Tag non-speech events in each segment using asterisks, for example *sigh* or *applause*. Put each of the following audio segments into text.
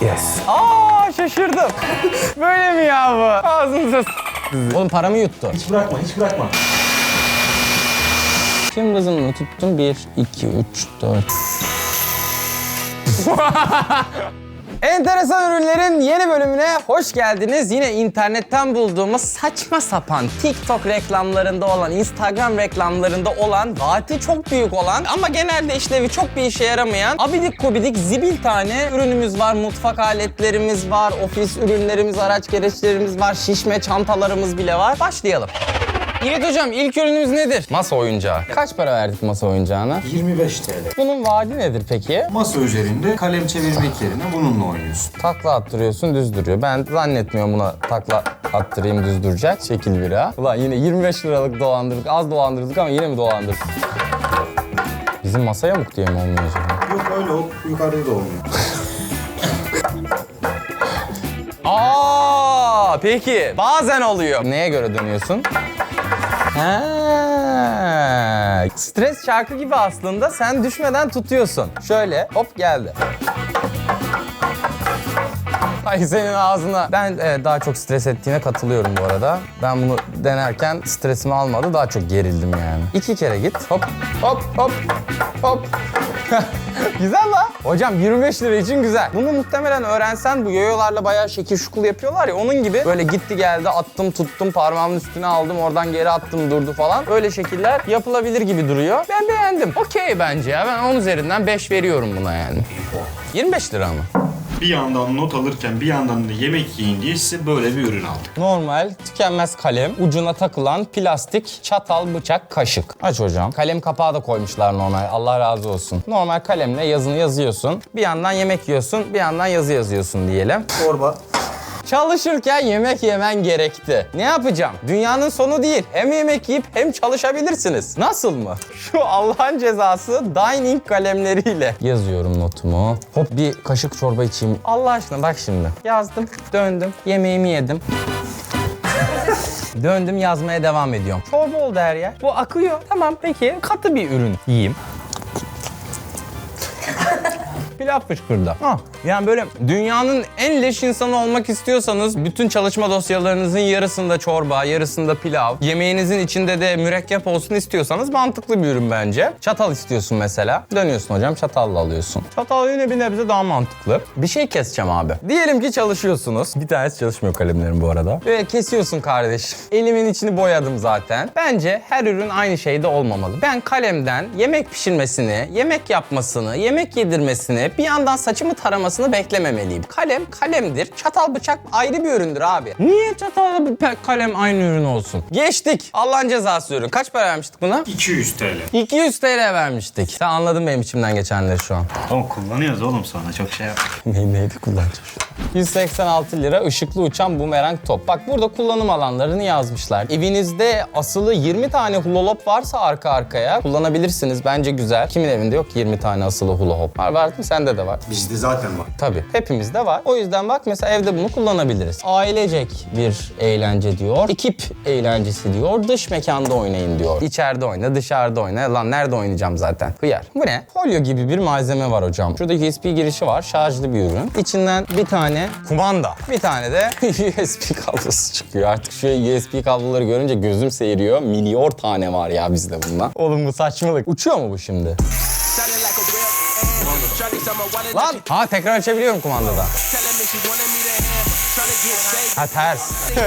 Yes. Aa şaşırdım. *laughs* Böyle mi ya bu? Ağzınıza s- Oğlum paramı yuttu. Hiç bırakma, hiç bırakma. Kim kızımını tuttum? 1, 2, 3, 4. Enteresan ürünlerin yeni bölümüne hoş geldiniz. Yine internetten bulduğumuz saçma sapan TikTok reklamlarında olan, Instagram reklamlarında olan, vaati çok büyük olan ama genelde işlevi çok bir işe yaramayan abidik gubidik zibil tane ürünümüz var. Mutfak aletlerimiz var, ofis ürünlerimiz, araç gereçlerimiz var, şişme çantalarımız bile var. Başlayalım. Yiğit hocam ilk ürünümüz nedir? Masa oyuncağı. Kaç para verdik masa oyuncağına? 25 TL. Bunun vaadi nedir peki? Masa üzerinde kalem çevirmek yerine bununla oynuyorsun. Takla attırıyorsun düz duruyor. Ben zannetmiyorum buna takla attırayım düz duracak. Şekil bir ha. Ulan yine 25 liralık dolandırdık. Az dolandırdık ama yine mi dolandırdık? Bizim masaya mı diye mi olmuyor acaba? Yok öyle o yukarıda da olmuyor. Aa, peki. Bazen oluyor. Neye göre dönüyorsun? Ha, stres şarkı gibi aslında. Sen düşmeden tutuyorsun. Şöyle hop geldi. Ay senin ağzına. Ben e, daha çok stres ettiğine katılıyorum bu arada. Ben bunu denerken stresimi almadı. Daha çok gerildim yani. İki kere git. Hop hop hop hop. *laughs* güzel la. Hocam 25 lira için güzel. Bunu muhtemelen öğrensen bu yoyolarla bayağı şekil şukul yapıyorlar ya onun gibi böyle gitti geldi attım tuttum parmağımın üstüne aldım oradan geri attım durdu falan. Öyle şekiller yapılabilir gibi duruyor. Ben beğendim. Okey bence ya. Ben 10 üzerinden 5 veriyorum buna yani. 25 lira mı? Bir yandan not alırken bir yandan da yemek yiyin diye size böyle bir ürün aldık. Normal tükenmez kalem, ucuna takılan plastik çatal, bıçak, kaşık. Aç hocam. Kalem kapağı da koymuşlar normal. Allah razı olsun. Normal kalemle yazını yazıyorsun. Bir yandan yemek yiyorsun, bir yandan yazı yazıyorsun diyelim. Torba. Çalışırken yemek yemen gerekti. Ne yapacağım? Dünyanın sonu değil. Hem yemek yiyip hem çalışabilirsiniz. Nasıl mı? *laughs* Şu Allah'ın cezası dining kalemleriyle. Yazıyorum notumu. Hop bir kaşık çorba içeyim. Allah aşkına bak şimdi. Yazdım, döndüm, yemeğimi yedim. Döndüm yazmaya devam ediyorum. Çorba oldu her yer. Bu akıyor. Tamam peki katı bir ürün yiyeyim. Pilav fışkırdı. Ah, yani böyle dünyanın en leş insanı olmak istiyorsanız bütün çalışma dosyalarınızın yarısında çorba, yarısında pilav, yemeğinizin içinde de mürekkep olsun istiyorsanız mantıklı bir ürün bence. Çatal istiyorsun mesela. Dönüyorsun hocam çatalla alıyorsun. Çatal yine bir nebze daha mantıklı. Bir şey keseceğim abi. Diyelim ki çalışıyorsunuz. Bir tanesi çalışmıyor kalemlerim bu arada. Ve kesiyorsun kardeşim. Elimin içini boyadım zaten. Bence her ürün aynı şeyde olmamalı. Ben kalemden yemek pişirmesini, yemek yapmasını, yemek yedirmesini, bir yandan saçımı taramasını beklememeliyim. Kalem kalemdir. Çatal bıçak ayrı bir üründür abi. Niye çatal kalem aynı ürün olsun? Geçtik. Allah'ın cezası ürün. Kaç para vermiştik buna? 200 TL. 200 TL vermiştik. Sen anladın benim içimden geçenleri şu an. Tamam kullanıyoruz oğlum sonra çok şey yap. *laughs* Ne, neydi an? 186 lira ışıklı uçan bumerang top. Bak burada kullanım alanlarını yazmışlar. Evinizde asılı 20 tane hula hoop varsa arka arkaya kullanabilirsiniz. Bence güzel. Kimin evinde yok 20 tane asılı hula hoop? Var, var mı? Sende de var. Bizde zaten var. Tabii. Hepimizde var. O yüzden bak mesela evde bunu kullanabiliriz. Ailecek bir eğlence diyor. Ekip eğlencesi diyor. Dış mekanda oynayın diyor. İçeride oyna, dışarıda oyna. Lan nerede oynayacağım zaten? Hıyar. Bu ne? Folyo gibi bir malzeme var hocam. Şurada USB girişi var. Şarjlı bir ürün. İçinden bir tane kumanda. Bir tane de *laughs* USB kablosu çıkıyor. Artık şu USB kabloları görünce gözüm seyiriyor. Milyar tane var ya bizde bundan. Oğlum bu saçmalık. Uçuyor mu bu şimdi? Lan! Ha tekrar açabiliyorum kumandada. Ha ters. *laughs*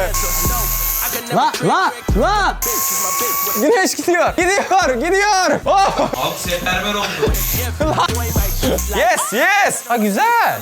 La la la! Güneş gidiyor. Gidiyor, gidiyor. Oh! Halk seferber oldu. *laughs* Yes, yes. Ha güzel.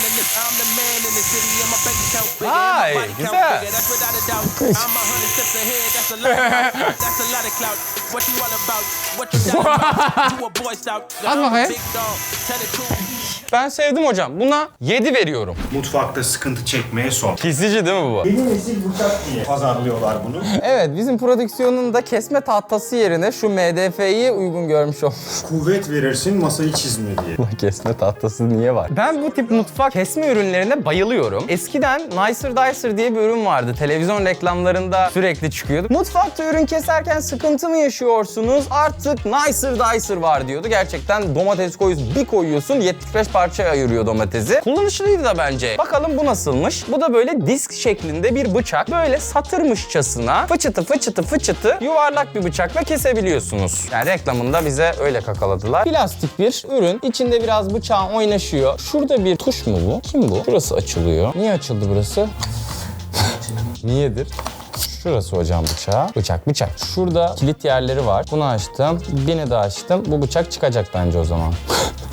Ay, güzel. bigger. That's without a doubt. I'm a hundred steps ahead. That's a lot of clout. That's a lot of clout. What you all *laughs* about? What you down about? You a boy scout. Hadi I'm a bakayım. Ben sevdim hocam. Buna 7 veriyorum. Mutfakta sıkıntı çekmeye son. Kesici değil mi bu? Yeni nesil bıçak diye pazarlıyorlar bunu. *laughs* Evet, bizim prodüksiyonun da kesme tahtası yerine şu MDF'yi uygun görmüş olmuş. Kuvvet verirsin masayı çizme diye. Ulan kesme tahtası niye var? Ben bu tip mutfak kesme ürünlerine bayılıyorum. Eskiden Nicer Dicer diye bir ürün vardı. Televizyon reklamlarında sürekli çıkıyordu. Mutfakta ürün keserken sıkıntı mı yaşıyorsunuz? Artık Nicer Dicer var diyordu. Gerçekten domates koyuyorsun, bir koyuyorsun 75 parça ayırıyor domatesi. Kullanışlıydı da bence. Bakalım bu nasılmış? Bu da böyle disk şeklinde bir bıçak. Böyle satırmışçasına fıçıtı fıçıtı fıçıtı yuvarlak bir bıçakla kesebiliyorsunuz. Yani reklamında bize öyle kakaladılar. Plastik bir ürün. İçinde biraz bıçağın oynaşıyor. Şurada bir tuş mu bu? Kim bu? Şurası açılıyor. Niye açıldı burası? *laughs* Niyedir? Şurası hocam bıçağı. Bıçak bıçak. Şurada kilit yerleri var. Bunu açtım. Birini de açtım. Bu bıçak çıkacak bence o zaman. *laughs*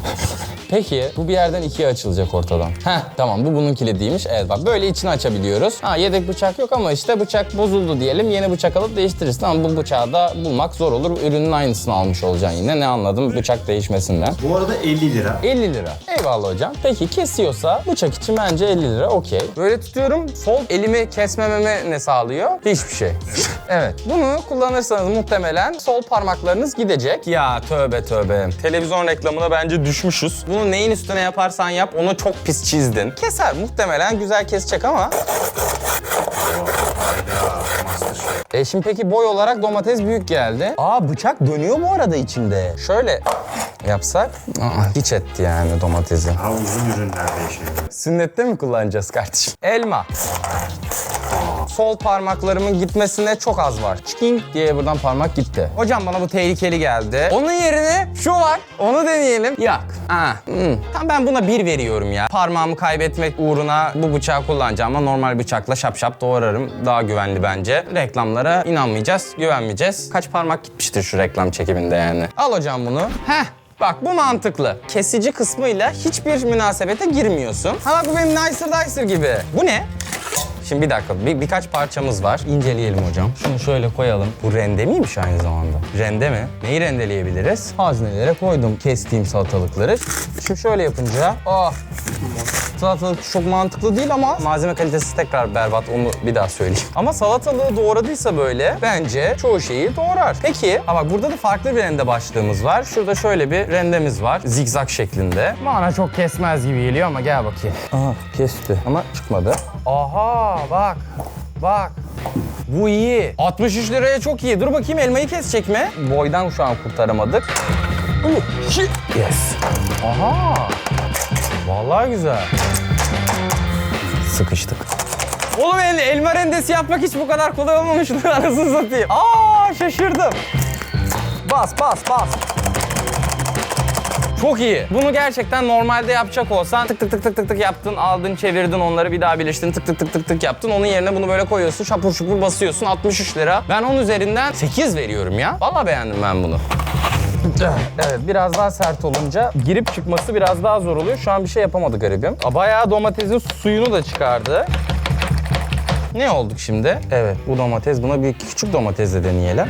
Peki bu bir yerden ikiye açılacak ortadan. Heh tamam bu bunun kilidiymiş. Evet bak böyle içini açabiliyoruz. Ha yedek bıçak yok ama işte bıçak bozuldu diyelim. Yeni bıçak alıp değiştiririz. Tamam bu bıçağı da bulmak zor olur. Ürünün aynısını almış olacaksın yine. Ne anladım bıçak değişmesinden. Bu arada 50 lira. 50 lira. Eyvallah hocam. Peki kesiyorsa bıçak için bence 50 lira okey. Böyle tutuyorum. Sol elimi kesmememe ne sağlıyor? Hiçbir şey. *laughs* evet. Bunu kullanırsanız muhtemelen sol parmaklarınız gidecek. Ya tövbe tövbe. Televizyon reklamına bence düşmüşüz. Bunu neyin üstüne yaparsan yap onu çok pis çizdin. Keser muhtemelen güzel kesecek ama. E şimdi peki boy olarak domates büyük geldi. Aa bıçak dönüyor bu arada içinde. Şöyle yapsak aa, hiç etti yani domatesi. Daha uzun ürünlerde yaşıyor. Sünnette mi kullanacağız kardeşim? Elma. Sol parmaklarımın gitmesine çok az var. Çiking diye buradan parmak gitti. Hocam bana bu tehlikeli geldi. Onun yerine şu var. Onu deneyelim. Yak. Aa, hmm. Tamam ben buna bir veriyorum ya. Parmağımı kaybetmek uğruna bu bıçağı kullanacağım ama normal bıçakla şap şap doğrarım. Daha güvenli bence. Reklamlara inanmayacağız, güvenmeyeceğiz. Kaç parmak gitmiştir şu reklam çekiminde yani. Al hocam bunu. Heh. Bak bu mantıklı. Kesici kısmıyla hiçbir münasebete girmiyorsun. Ha bak bu benim Nicer Dicer gibi. Bu ne? Şimdi bir dakika, bir, birkaç parçamız var. İnceleyelim hocam. Şunu şöyle koyalım. Bu rende miymiş aynı zamanda? Rende mi? Neyi rendeleyebiliriz? Haznelere koydum kestiğim salatalıkları. Şimdi şöyle yapınca, ah Salatalık çok mantıklı değil ama malzeme kalitesi tekrar berbat onu bir daha söyleyeyim. *laughs* Ama salatalığı doğradıysa böyle bence çoğu şeyi doğrar. Peki ha bak burada da farklı bir rende başlığımız var. Şurada şöyle bir rendemiz var zigzag şeklinde. Bana çok kesmez gibi geliyor ama gel bakayım. Aha kesti ama çıkmadı. Aha bak bak. Bu iyi. 63 liraya çok iyi. Dur bakayım elmayı kesecek mi? Boydan şu an kurtaramadık. Yes. Aha. Vallahi güzel. Sıkıştık. Oğlum el, elma rendesi yapmak hiç bu kadar kolay olmamıştı *laughs* anasını satayım. Aa şaşırdım. Bas bas bas. Çok iyi. Bunu gerçekten normalde yapacak olsan tık tık tık tık tık tık yaptın, aldın, çevirdin onları bir daha birleştirdin, tık tık tık tık tık yaptın. Onun yerine bunu böyle koyuyorsun, şapur şupur basıyorsun 63 lira. Ben onun üzerinden 8 veriyorum ya. Vallahi beğendim ben bunu. *laughs* Evet biraz daha sert olunca girip çıkması biraz daha zor oluyor. Şu an bir şey yapamadı garibim. Bayağı domatesin suyunu da çıkardı. Ne olduk şimdi? Evet bu domates buna bir küçük domatesle deneyelim.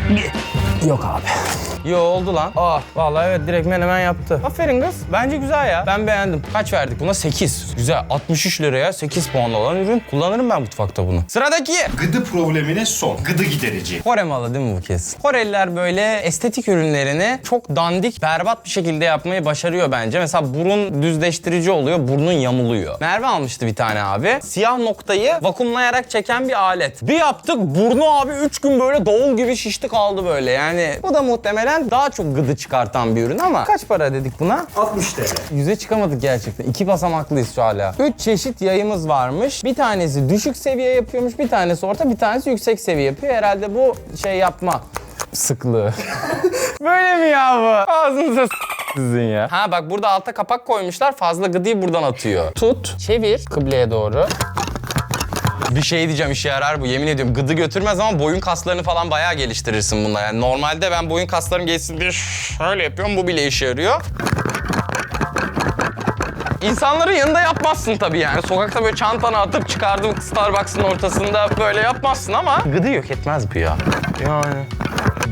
Yok abi. Yo oldu lan. Aa vallahi evet direkt menemen yaptı. Aferin kız. Bence güzel ya. Ben beğendim. Kaç verdik buna? 8. Güzel. 63 liraya 8 puan olan ürün. Kullanırım ben mutfakta bunu. Sıradaki. Gıdı problemine son. Gıdı giderici. Kore malı değil mi bu kez? Koreliler böyle estetik ürünlerini çok dandik, berbat bir şekilde yapmayı başarıyor bence. Mesela burun düzleştirici oluyor, burnun yamuluyor. Merve almıştı bir tane abi. Siyah noktayı vakumlayarak çeken bir alet. Bir yaptık, burnu abi 3 gün böyle davul gibi şişti kaldı böyle. Yani bu da muhtemelen daha çok gıdı çıkartan bir ürün ama kaç para dedik buna? 60 TL. Yüze çıkamadık gerçekten. İki basamaklıyız şu hala. Üç çeşit yayımız varmış. Bir tanesi düşük seviye yapıyormuş, bir tanesi orta, bir tanesi yüksek seviye yapıyor. Herhalde bu şey yapma sıklığı. *laughs* Böyle mi ya bu? Ağzınıza sizin ya. Ha bak burada alta kapak koymuşlar. Fazla gıdıyı buradan atıyor. Tut, çevir kıbleye doğru. Bir şey diyeceğim işe yarar bu yemin ediyorum. Gıdı götürmez ama boyun kaslarını falan bayağı geliştirirsin bununla. Yani normalde ben boyun kaslarım gelsin diye şöyle yapıyorum. Bu bile işe yarıyor. İnsanların yanında yapmazsın tabii yani. Sokakta böyle çantana atıp çıkardım Starbucks'ın ortasında böyle yapmazsın ama gıdı yok etmez bu ya. Yani.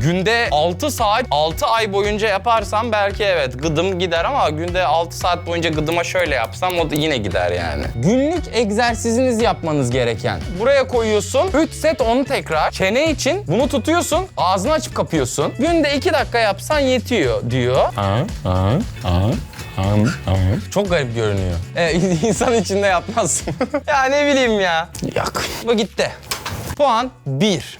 Günde 6 saat, 6 ay boyunca yaparsam belki evet gıdım gider ama günde 6 saat boyunca gıdıma şöyle yapsam o da yine gider yani. Günlük egzersiziniz yapmanız gereken. Buraya koyuyorsun, 3 set 10 tekrar. Çene için bunu tutuyorsun, ağzını açıp kapıyorsun. Günde 2 dakika yapsan yetiyor diyor. Çok garip görünüyor. Evet, *laughs* insan içinde yapmazsın. *laughs* ya ne bileyim ya. Yok. Bu gitti. Puan 1.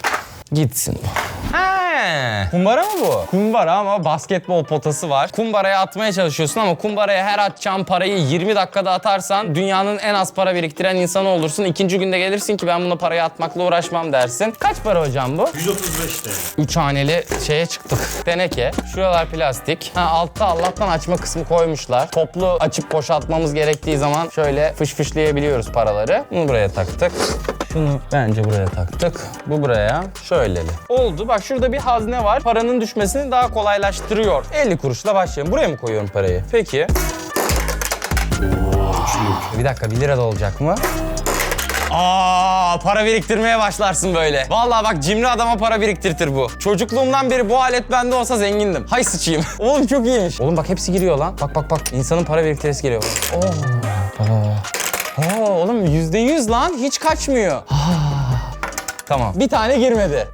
Gitsin bu. He. Kumbara mı bu? Kumbara ama basketbol potası var. Kumbaraya atmaya çalışıyorsun ama kumbaraya her atacağın parayı 20 dakikada atarsan dünyanın en az para biriktiren insanı olursun. İkinci günde gelirsin ki ben buna parayı atmakla uğraşmam dersin. Kaç para hocam bu? 135 TL. Üç haneli şeye çıktık. Teneke. Şuralar plastik. Ha, altta Allah'tan açma kısmı koymuşlar. Toplu açıp boşaltmamız gerektiği zaman şöyle fış fışlayabiliyoruz paraları. Bunu buraya taktık. Şunu bence buraya taktık. Bu buraya şöyleli. Oldu. Bak şurada bir hazne var. Paranın düşmesini daha kolaylaştırıyor. 50 kuruşla başlayalım. Buraya mı koyuyorum parayı? Peki. Bir dakika 1 lira da olacak mı? Aa, para biriktirmeye başlarsın böyle. Vallahi bak cimri adama para biriktirtir bu. Çocukluğumdan beri bu alet bende olsa zengindim. Hay sıçayım. *laughs* Oğlum çok iyiymiş. Oğlum bak hepsi giriyor lan. Bak bak bak. İnsanın para biriktiresi geliyor. Oo. Aa. Oo, oğlum yüzde yüz lan. Hiç kaçmıyor. Ah. Tamam. Bir tane girmedi.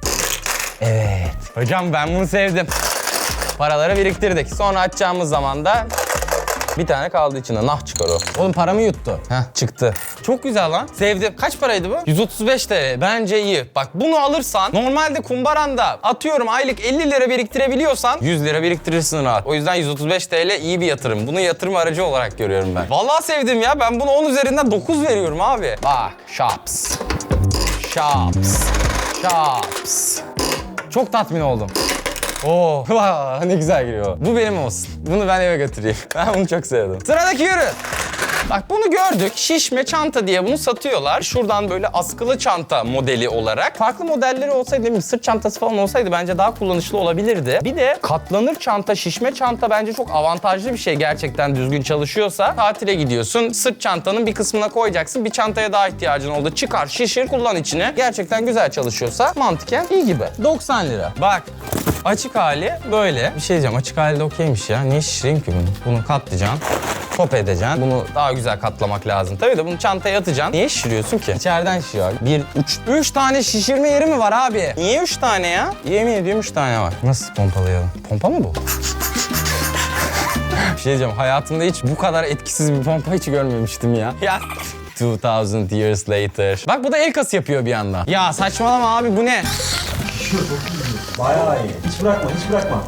Evet. Hocam ben bunu sevdim. Paraları biriktirdik. Sonra açacağımız zaman da bir tane kaldı içinde. Nah çıkar o. Oğlum paramı yuttu. Heh çıktı. Çok güzel lan. Sevdim. Kaç paraydı bu? 135 TL. Bence iyi. Bak bunu alırsan normalde kumbaranda atıyorum aylık 50 lira biriktirebiliyorsan 100 lira biriktirirsin rahat. O yüzden 135 TL iyi bir yatırım. Bunu yatırım aracı olarak görüyorum ben. Vallahi sevdim ya. Ben bunu 10 üzerinden 9 veriyorum abi. Bak shops. Shops. Shops. Çok tatmin oldum. Oo, *laughs* vah, ne güzel giriyor. Bu benim olsun. Bunu ben eve götüreyim. *laughs* Ben bunu çok sevdim. Sıradaki ürün. Bak bunu gördük. Şişme çanta diye bunu satıyorlar. Şuradan böyle askılı çanta modeli olarak. Farklı modelleri olsaydı, bileyim, sırt çantası falan olsaydı bence daha kullanışlı olabilirdi. Bir de katlanır çanta, şişme çanta bence çok avantajlı bir şey gerçekten düzgün çalışıyorsa. Tatile gidiyorsun, sırt çantanın bir kısmına koyacaksın. Bir çantaya daha ihtiyacın oldu. Çıkar, şişir, kullan içine. Gerçekten güzel çalışıyorsa mantıken iyi gibi. 90 lira. Bak Açık hali böyle. Bir şey diyeceğim açık hali de okeymiş ya. Niye şişireyim ki bunu? Bunu katlayacaksın. Top edeceksin. Bunu daha güzel katlamak lazım. Tabii de bunu çantaya atacaksın. Niye şişiriyorsun ki? İçeriden şişiyor. Bir, üç. Üç tane şişirme yeri mi var abi? Niye üç tane ya? Yemin ediyorum üç tane var. Nasıl pompalayalım? Pompa mı bu? bir şey diyeceğim. Hayatımda hiç bu kadar etkisiz bir pompa hiç görmemiştim ya. Ya 2000 years later. Bak bu da el kası yapıyor bir yandan. Ya saçmalama abi bu ne? Bayağı iyi. Hiç bırakma, hiç bırakma.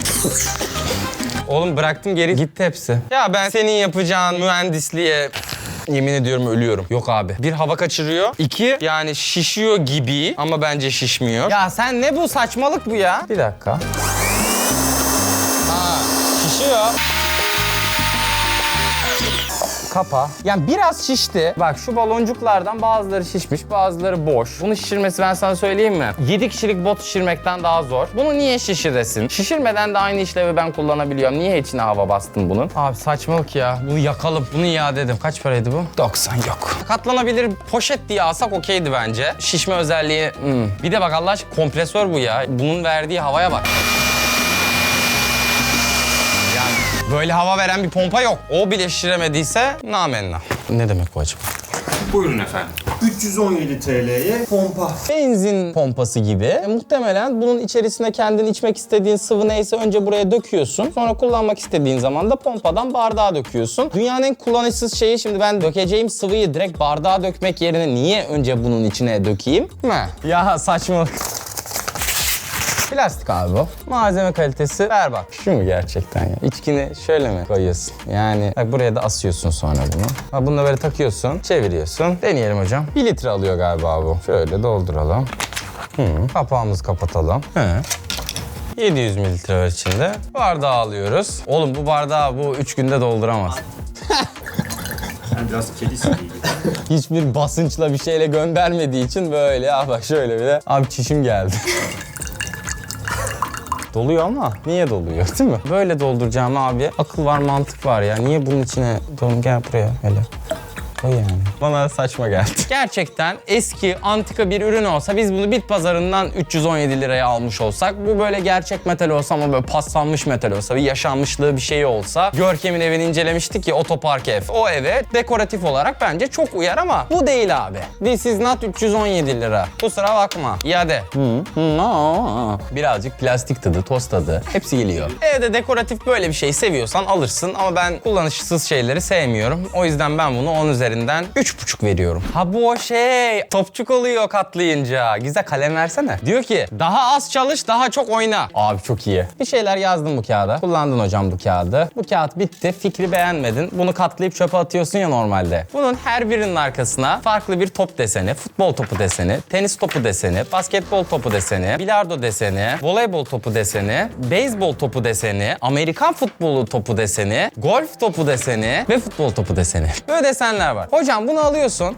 Oğlum bıraktım geri gitti hepsi. Ya ben senin yapacağın mühendisliğe yemin ediyorum ölüyorum. Yok abi. Bir hava kaçırıyor. İki yani şişiyor gibi ama bence şişmiyor. Ya sen ne bu saçmalık bu ya? Bir dakika. Ha şişiyor. Kapa. Yani biraz şişti. Bak şu baloncuklardan bazıları şişmiş, bazıları boş. Bunu şişirmesi ben sana söyleyeyim mi? 7 kişilik bot şişirmekten daha zor. Bunu niye şişiresin? Şişirmeden de aynı işlevi ben kullanabiliyorum. Niye içine hava bastın bunun? Abi saçmalık ya. Bunu yakalım. Bunu iade edelim. Kaç paraydı bu? 90 yok. Katlanabilir poşet diye alsak okeydi bence. Şişme özelliği. hmm. Bir de bak Allah aşkına kompresör bu ya. Bunun verdiği havaya bak. Böyle hava veren bir pompa yok. O bile şişiremediyse namenna. Ne demek bu acaba? Buyurun efendim. 317 TL'ye pompa. Benzin pompası gibi. E, muhtemelen bunun içerisine kendin içmek istediğin sıvı neyse önce buraya döküyorsun. Sonra kullanmak istediğin zaman da pompadan bardağa döküyorsun. Dünyanın en kullanışsız şeyi şimdi ben dökeceğim sıvıyı direkt bardağa dökmek yerine niye önce bunun içine dökeyim? Mi? Ya saçmalık. Plastik abi bu. Malzeme kalitesi berbat. Şu mu gerçekten ya? İçkini şöyle mi koyuyorsun? Yani bak buraya da asıyorsun sonra bunu. Bak bunu da böyle takıyorsun, çeviriyorsun. Deneyelim hocam. 1 litre alıyor galiba bu. Şöyle dolduralım. Hı, kapağımızı kapatalım. Hı. 700 mililitre var içinde. Bardağı alıyoruz. Oğlum bu bardağı bu 3 günde dolduramaz. Sen biraz kedisin gibi. *laughs* Hiçbir basınçla bir şeyle göndermediği için böyle. Ah bak şöyle bir de. Abi çişim geldi. *laughs* Doluyor ama niye doluyor değil mi? Böyle dolduracağım abi. Akıl var mantık var ya. Niye bunun içine dolum gel buraya hele. O yani. Bana saçma geldi. *laughs* Gerçekten eski antika bir ürün olsa biz bunu bit pazarından 317 liraya almış olsak bu böyle gerçek metal olsa ama böyle paslanmış metal olsa bir yaşanmışlığı bir şey olsa Görkem'in evini incelemiştik ya otopark ev. O eve dekoratif olarak bence çok uyar ama bu değil abi. This is not 317 lira. Kusura bakma. İade. Hı, aa. Birazcık plastik tadı, toz tadı. Hepsi geliyor. Evde dekoratif böyle bir şey seviyorsan alırsın ama ben kullanışsız şeyleri sevmiyorum. O yüzden ben bunu 10 üzerinden üzerinden 3,5 veriyorum. Ha bu o şey. Topçuk oluyor katlayınca. Güzel kalem versene. Diyor ki daha az çalış daha çok oyna. Abi çok iyi. Bir şeyler yazdım bu kağıda. Kullandın hocam bu kağıdı. Bu kağıt bitti. Fikri beğenmedin. Bunu katlayıp çöpe atıyorsun ya normalde. Bunun her birinin arkasına farklı bir top deseni, futbol topu deseni, tenis topu deseni, basketbol topu deseni, bilardo deseni, voleybol topu deseni, beyzbol topu deseni, Amerikan futbolu topu deseni, golf topu deseni ve futbol topu deseni. Böyle desenler var. Hocam bunu alıyorsun,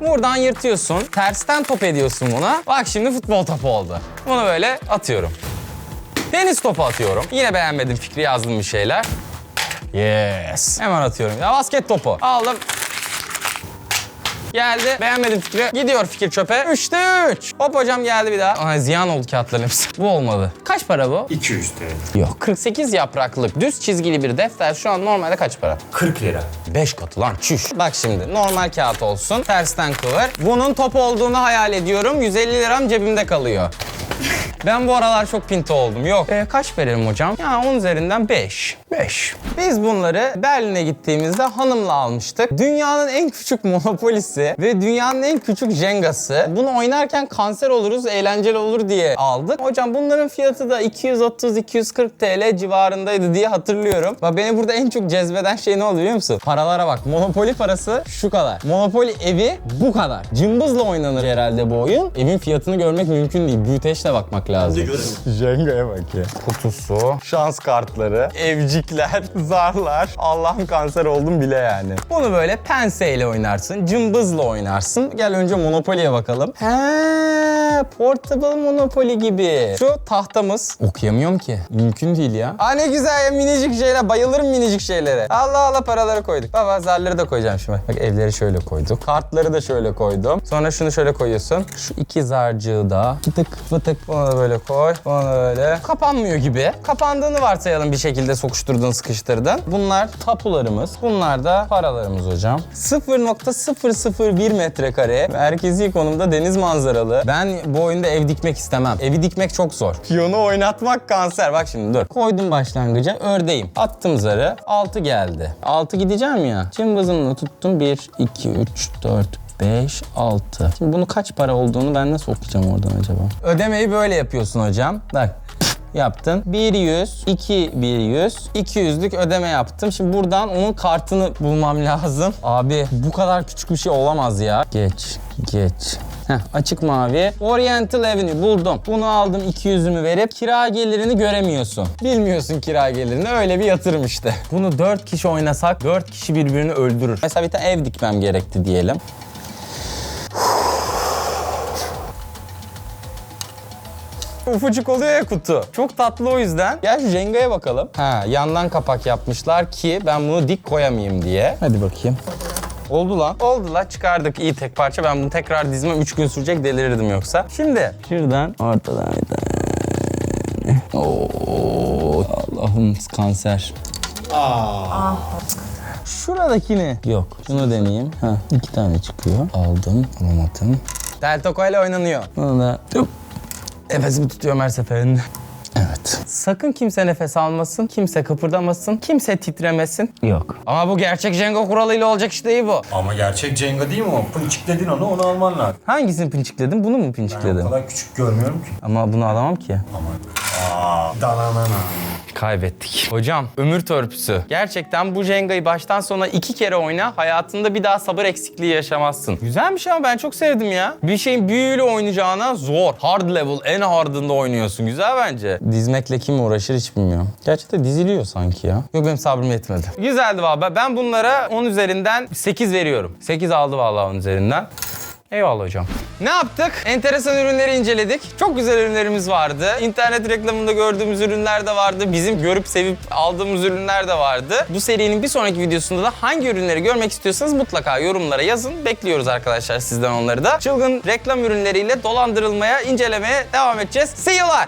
buradan yırtıyorsun, tersten top ediyorsun buna. Bak şimdi futbol topu oldu. Bunu böyle atıyorum. Tenis topu atıyorum. Yine beğenmedim fikri yazdım bir şeyler. Yes. Hemen atıyorum. Ya basket topu. Aldım. Geldi. Beğenmedim fikri. Gidiyor fikir çöpe. Üçte üç. Hop hocam geldi bir daha. Ay ziyan oldu kağıtların hepsi. Bu olmadı. Kaç para bu? 200 TL. Yok. 48 yapraklık düz çizgili bir defter şu an normalde kaç para? 40 lira. 5 katı lan çüş. Bak şimdi normal kağıt olsun. Tersten kıvır. Bunun top olduğunu hayal ediyorum. 150 liram cebimde kalıyor. *laughs* Ben bu aralar çok pinti oldum. Yok. Ee, kaç verelim hocam? Ya 10 üzerinden 5. 5. Biz bunları Berlin'e gittiğimizde hanımla almıştık. Dünyanın en küçük monopolisi ve dünyanın en küçük jengası. Bunu oynarken kanser oluruz, eğlenceli olur diye aldık. Hocam bunların fiyatı da 230-240 TL civarındaydı diye hatırlıyorum. Bak beni burada en çok cezbeden şey ne oluyor biliyor musun? Paralara bak. Monopoly parası şu kadar. Monopoly evi bu kadar. Cımbızla oynanır herhalde bu oyun. Evin fiyatını görmek mümkün değil. Büyüteçle bakmak lazım. Jenga'ya bak ya. Kutusu, şans kartları, evcikler, *laughs* zarlar. Allah'ım kanser oldum bile yani. Bunu böyle penseyle oynarsın, cımbızla oynarsın. Gel önce Monopoly'ye bakalım. He, portable Monopoly gibi. Şu tahtamız. Okuyamıyorum ki. Mümkün değil ya. Aa ne güzel ya minicik şeyler. Bayılırım minicik şeylere. Allah Allah paraları koyduk. Baba zarları da koyacağım şimdi. Bak evleri şöyle koyduk. Kartları da şöyle koydum. Sonra şunu şöyle koyuyorsun. Şu iki zarcığı da fıtık fıtık bunu da böyle koy. Bunu da böyle. Kapanmıyor gibi. Kapandığını varsayalım bir şekilde sokuşturdun sıkıştırdın. Bunlar tapularımız. Bunlar da paralarımız hocam. 0.001 metrekare. Merkezi konumda deniz manzaralı. Ben bu oyunda ev dikmek istemem. Evi dikmek çok zor. Piyonu oynatmak kanser. Bak şimdi dur. Koydum başlangıca. Ördeğim. Attım zarı. 6 geldi. 6 gideceğim ya. Cımbızımla tuttum. 1, 2, 3, 4, 5, 6. Şimdi bunu kaç para olduğunu ben nasıl okuyacağım oradan acaba? Ödemeyi böyle yapıyorsun hocam. Bak yaptın. 1 100, 2 1 100, 200'lük ödeme yaptım. Şimdi buradan onun kartını bulmam lazım. Abi bu kadar küçük bir şey olamaz ya. Geç, geç. Heh, açık mavi. Oriental Avenue buldum. Bunu aldım 200'ümü verip kira gelirini göremiyorsun. Bilmiyorsun kira gelirini. Öyle bir yatırım işte. Bunu 4 kişi oynasak 4 kişi birbirini öldürür. Mesela bir tane ev dikmem gerekti diyelim. Ufacık oluyor ya kutu. Çok tatlı o yüzden. Gel şu Jenga'ya bakalım. Ha yandan kapak yapmışlar ki ben bunu dik koyamayayım diye. Hadi bakayım. Oldu lan. Oldu lan çıkardık iyi tek parça. Ben bunu tekrar dizmem 3 gün sürecek delirirdim yoksa. Şimdi şuradan ortadan bir tane. Oo, Allah'ım kanser. Şuradakini. Yok. Şunu deneyeyim. Ha, iki tane çıkıyor. Aldım. Alamadım. Delta ile oynanıyor. Bunu da Tıp. Nefesimi tutuyorum her seferinde. Evet. Sakın kimse nefes almasın, kimse kıpırdamasın, kimse titremesin. Yok. Ama bu gerçek Jenga kuralıyla olacak iş değil bu. Ama gerçek Jenga değil mi o? Pınçıkledin onu, onu alman lazım. Hangisini pinçikledin? Bunu mu Ben o pinçikledin? kadar küçük görmüyorum ki. Ama bunu alamam ki. Ama aa, dananana. Kaybettik. Hocam ömür törpüsü. Gerçekten bu Jenga'yı baştan sona iki kere oyna. Hayatında bir daha sabır eksikliği yaşamazsın. Güzelmiş ama ben çok sevdim ya. Bir şeyin büyüğüyle oynayacağına zor. Hard level en hardında oynuyorsun. Güzel bence. Dizmekle kim uğraşır hiç bilmiyorum. Gerçekten diziliyor sanki ya. Yok benim sabrım yetmedi. Güzeldi valla. Ben bunlara 10 üzerinden 8 veriyorum. 8 aldı vallahi 10 üzerinden. Eyvallah hocam. Ne yaptık? Enteresan ürünleri inceledik. Çok güzel ürünlerimiz vardı. İnternet reklamında gördüğümüz ürünler de vardı. Bizim görüp sevip aldığımız ürünler de vardı. Bu serinin bir sonraki videosunda da hangi ürünleri görmek istiyorsanız mutlaka yorumlara yazın. Bekliyoruz arkadaşlar sizden onları da. Çılgın reklam ürünleriyle dolandırılmaya, incelemeye devam edeceğiz. See you'lar!